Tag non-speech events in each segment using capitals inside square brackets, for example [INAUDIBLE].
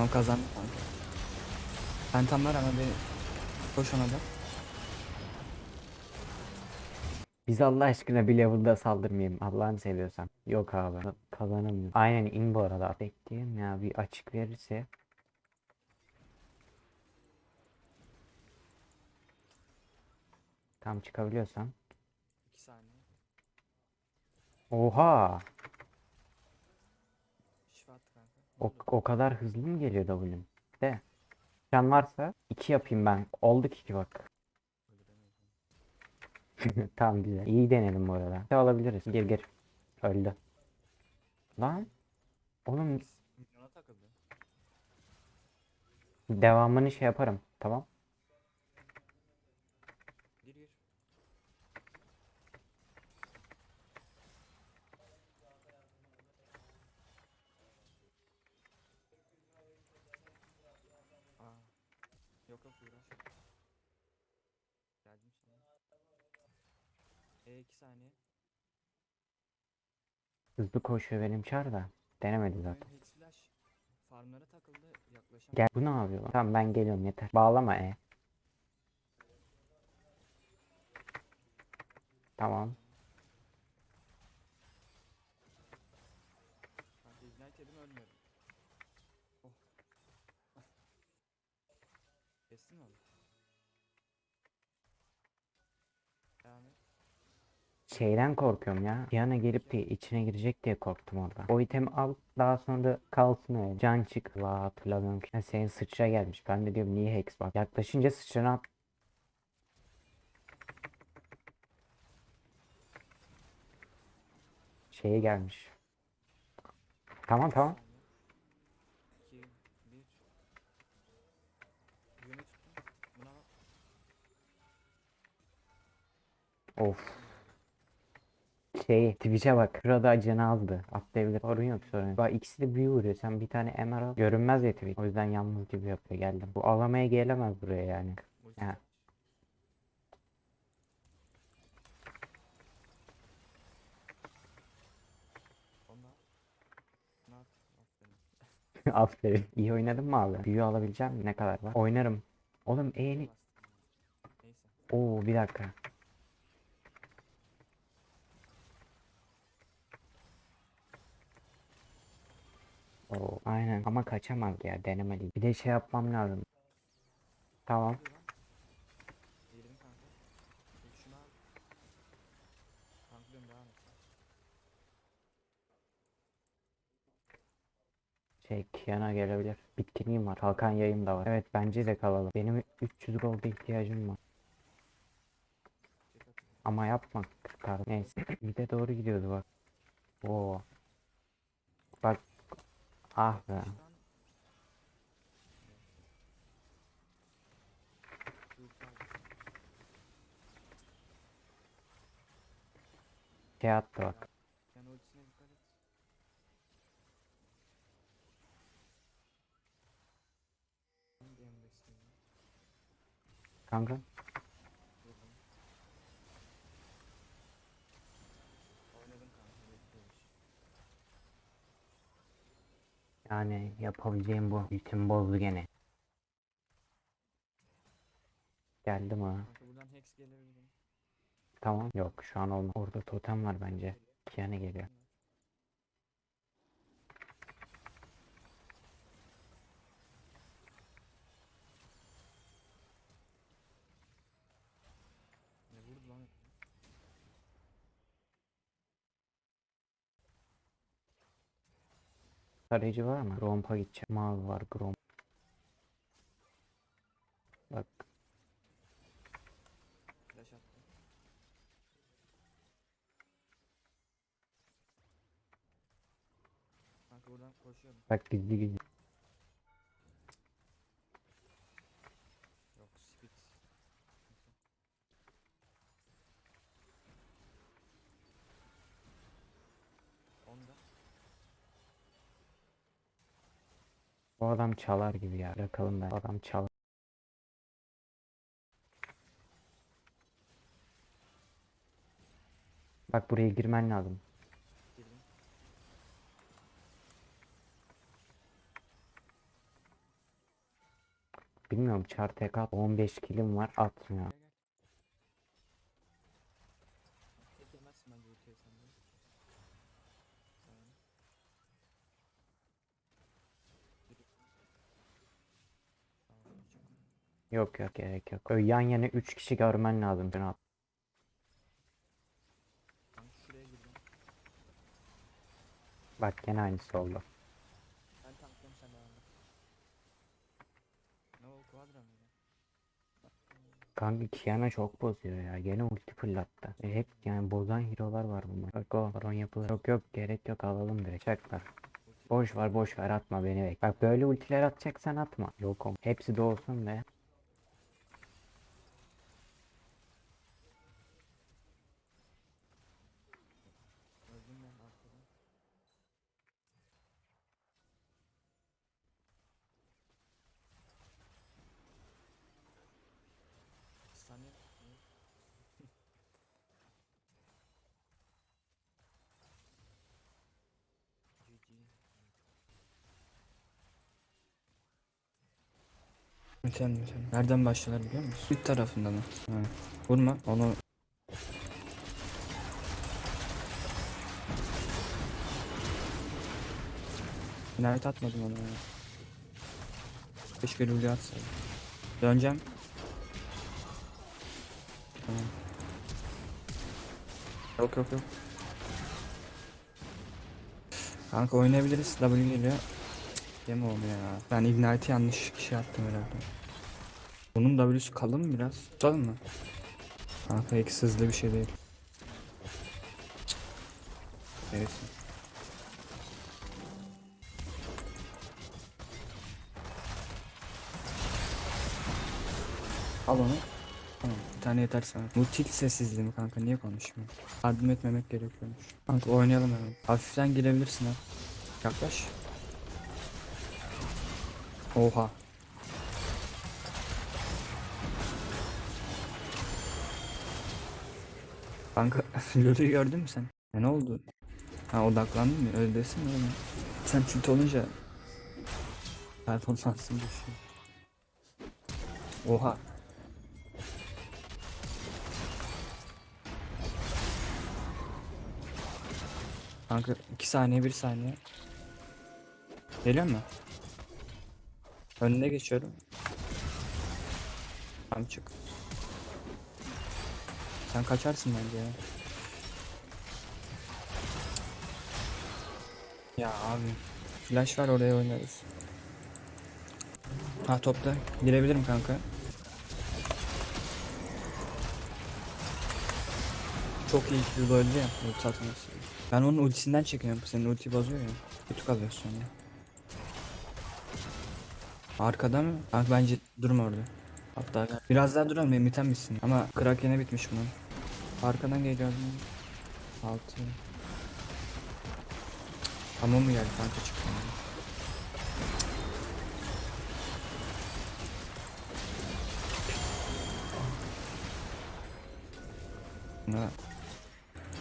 Tamam kazandık kanka. Pentamlar ama bir koş ona da. Biz Allah aşkına bir level'da saldırmayayım. Allah'ını seviyorsan. Yok abi. Kazanamıyorum. Aynen in bu arada. Bekleyeyim ya bir açık verirse. Tam çıkabiliyorsan. 2 saniye. Oha! Şifa attı kanka. Ne O, o kadar hızlı mı geliyor W'm? De. Can varsa 2 yapayım ben. Olduk 2 bak. [LAUGHS] Tamam güzel. İyi denedim bu arada. Ne alabiliriz? Gir gir. Öldü. Lan. Oğlum devamını şey yaparım. Tamam. Gir gir. Aa. Yok yok uğraş. Geldim sana. E 2 saniye. Hızlı koşuyor benim çar da. Denemedi zaten. Benim farmlara takıldı yaklaşamadım. Gel bu ne yapıyor lan? Tamam ben geliyorum yeter. Bağlama e. Tamam. Kanka ignite yedim ölmüyorum. Oh. [LAUGHS] Kestin mi onu? Şeyden korkuyorum ya. Yana gelip de içine girecek diye korktum orada. O itemi al daha sonra kalsın öyle. Can çık. La hatırlamıyorum ki. Ha, senin sıçra gelmiş. Ben de diyorum niye hex bak. Yaklaşınca sıçrana at. Şeye gelmiş. Tamam tamam. 2 1 Yönü tuttum. Buna bak. Of. Şey, Twitch'e bak. Şurada canı azdı. Atlayabilir. Sorun yok sorun. Bak ikisi de büyü vuruyor. Sen bir tane MR al. Görünmez ya Twitch. O yüzden yalnız gibi yapıyor. Geldim. Bu alamaya gelemez buraya yani. Ha. [LAUGHS] Aferin. İyi oynadın mı abi? Büyü alabileceğim? Ne kadar var? Oynarım. Oğlum eğeni... Oo bir dakika. Oo aynen ama kaçamaz ya denemeliyim. Bir de şey yapmam lazım. Tamam. Şey Kiana gelebilir. Bitkinliğim var. Kalkan yayım da var. Evet bence de kalalım. Benim 300 golda ihtiyacım var. Ama yapma. Kurtar. Neyse. Bir de doğru gidiyordu bak. Oo. Bak. Ah be. Şey Yani yapabileceğim bu. Ritim bozdu gene. Geldi mi? ha? Kanka buradan Hex gelebilirim. Tamam. Yok şu an olmaz. Orada totem var bence. Kiana geliyor. Ne vurdu lan? Tarayıcı var mı? Gromp'a gideceğim. Mavi var Gromp. Bak Flash attım. Kanka buradan koşuyorum. bak gizli gizli. Bu adam çalar gibi ya. Bırakalım ben. Adam çalar. Bak buraya girmen lazım. Bilmiyorum çar tek at 15 kilim var atmıyor. Tek yemezsin bence ultiye sen de. Tamam. Yürü. Tamam, çok- Yok yok gerek yok. Öyle yan yana 3 kişi görmen lazım. Girdim. Bak gene aynısı oldu. Ben tanklıyorum sen devam et. Ne oldu quadra mı? Kanka Kiana çok bozuyor ya. Gene ulti fırlattı. E hep yani bozan hero'lar var bunlar. Bak o baron yapılır. Yok yok gerek yok alalım direkt. Çaklar. Boş var boş ver atma beni bek. Bak böyle ultiler atacaksan atma. Yok o. Hepsi de olsun be. Öldüm ben arkadan. Saniye. GG. Müten müten. Nereden başlar biliyor musun? Bir tarafından. Ha. Vurma onu Cinayet atmadım ya. Keşke Luli atsaydım. Döneceğim. Tamam. Yok yok yok. Kanka oynayabiliriz. W geliyor. Deme oldu ya. Ben Ignite'i yanlış kişi attım herhalde. Bunun W'su kalın mı biraz? Tutalım mı? Kanka eksi hızlı bir şey değil. Neyse. Al onu. Tamam bir tane yeter sana. Bu tilt sessizliği mi kanka niye konuşmuyor? Yardım etmemek gerekiyormuş. Kanka oynayalım hemen. Hafiften girebilirsin ha. Yaklaş. Oha. Kanka [LAUGHS] Lulu'yu gördün mü sen? Ya ne oldu? Ha odaklandın mı? Öyle desin oğlum. Sen tilt olunca performansın düşüyor. Oha. Kanka 2 saniye 1 saniye. Geliyor mu? Önüne geçiyorum. Tamam çık. Sen kaçarsın bence ya. Ya abi. Flash var oraya oynarız. Ha topta. Girebilirim kanka. Çok iyi ki öldü ya. Ulti atması. Ben onun ultisinden çekiyorum. Senin ulti bozuyor ya. Kötü kalıyorsun sonra. Arkada mı? Kanka bence durma orada. Hatta biraz daha duralım benim item bitsin. Ama Kraken'e bitmiş bunun. Arkadan geliyor. Altı. Ama mı geldi kanka çıktı. Ha.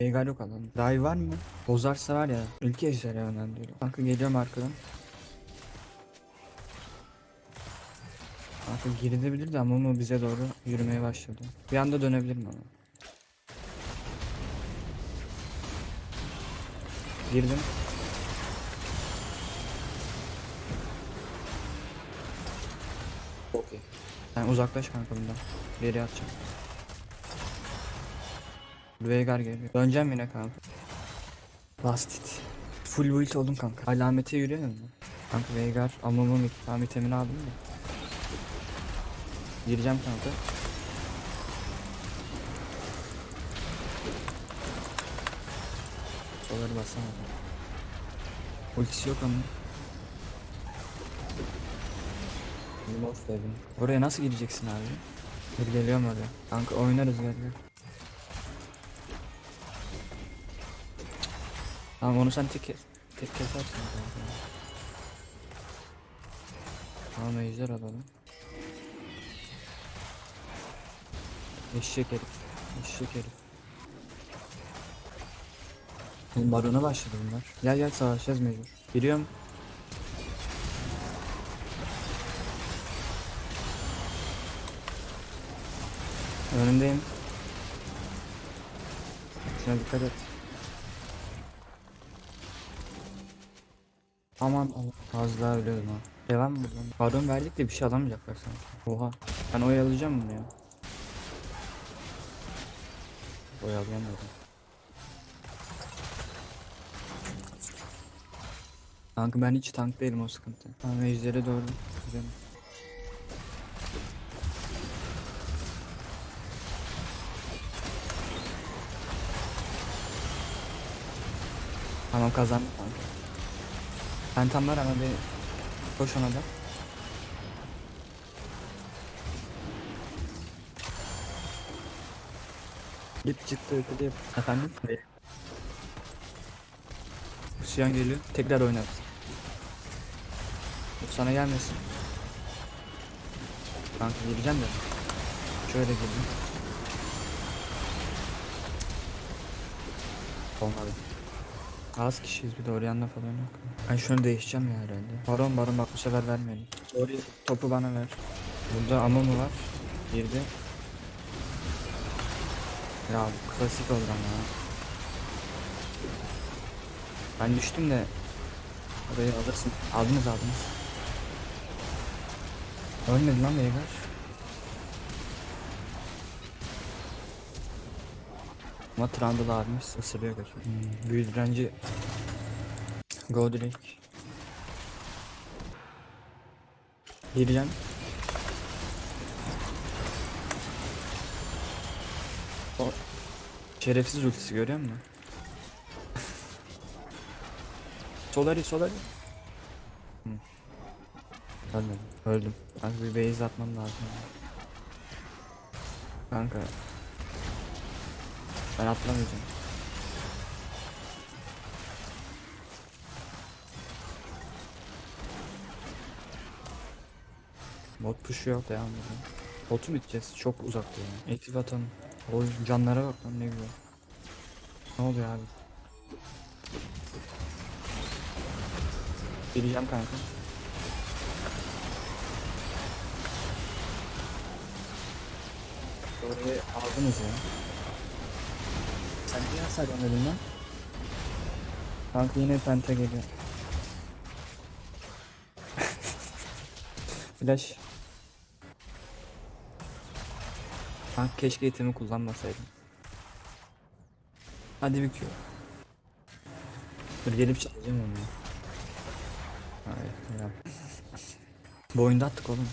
Veigar yok adam. Dive var mı? Bozarsa var ya. Ülke ejderi önden diyorum. Kanka geliyorum arkadan. Kanka gerilebilirdi ama mu bize doğru yürümeye başladı. Bir anda dönebilirim ama. Girdim. Okey. Sen uzaklaş kanka bundan. Geri atacağım. Veigar geliyor. Döneceğim yine kanka. Last hit. Full build oldum kanka. Alamete yürüyor mu? Kanka Veigar Amum'un tam itemini aldın mı? Gireceğim kanka. Soları basamadım. Ultisi yok ama. Lost Heaven. Oraya nasıl gireceksin abi? Dur geliyorum oraya. Kanka oynarız gel gel. Tamam onu sen tek. Tek kesersin. Tamam ejder alalım. Eşek herif. Eşek herif. Barona başladı bunlar. Gel gel savaşacağız mecbur. Giriyorum. Önündeyim. Şuna dikkat et. Aman Allah. Az daha ölüyordum ha. Devam mı buradan? Baron verdik de bir şey alamayacaklar sanki. Oha. Ben oyalayacağım bunu ya. Oyalayamıyorum. Kanka ben hiç tank değilim o sıkıntı. Tamam ejdere doğru gidelim. Tamam kazandık kanka. Pentam var ama bir koş ona da. Git çıktı ötede. Efendim? Siyan geliyor. Tekrar oynarız. Bu sana gelmesin. Kanka geleceğim de. Şöyle geleyim. Olmadı. Az kişiyiz bir de Orianna falan yok. Ben şunu değişeceğim ya herhalde. Baron baron bak bu sefer vermeyelim. Ori topu bana ver. Burada Amumu var. Bir de. Ya klasik oldu ama. Ben düştüm de Orayı alırsın. Aldınız aldınız. Ölmedi lan Veigar. Ama Trundle abimiz ısırıyor gözü. Hmm, büyü direnci Go direkt. Gireceğim. Şerefsiz ultisi görüyor musun? Solari Solari. Hı. Ölmedim. Öldüm. Kanka bir base atmam lazım. Kanka. Ben atlamayacağım. Bot push yok devam edelim. Botu mu gideceğiz? Çok uzakta yani. Ektif atalım. O canlara bak lan ne güzel. Ne oluyor abi? Gireceğim kanka. Orayı aldınız ya. Sen niye hasar yemedin lan? Kanka yine penta geliyor. [LAUGHS] Flash. Kanka keşke itemi kullanmasaydım. Hadi bir Q. Dur gelip çalacağım onu. Hayır ya. Bu oyunda attık oğlum.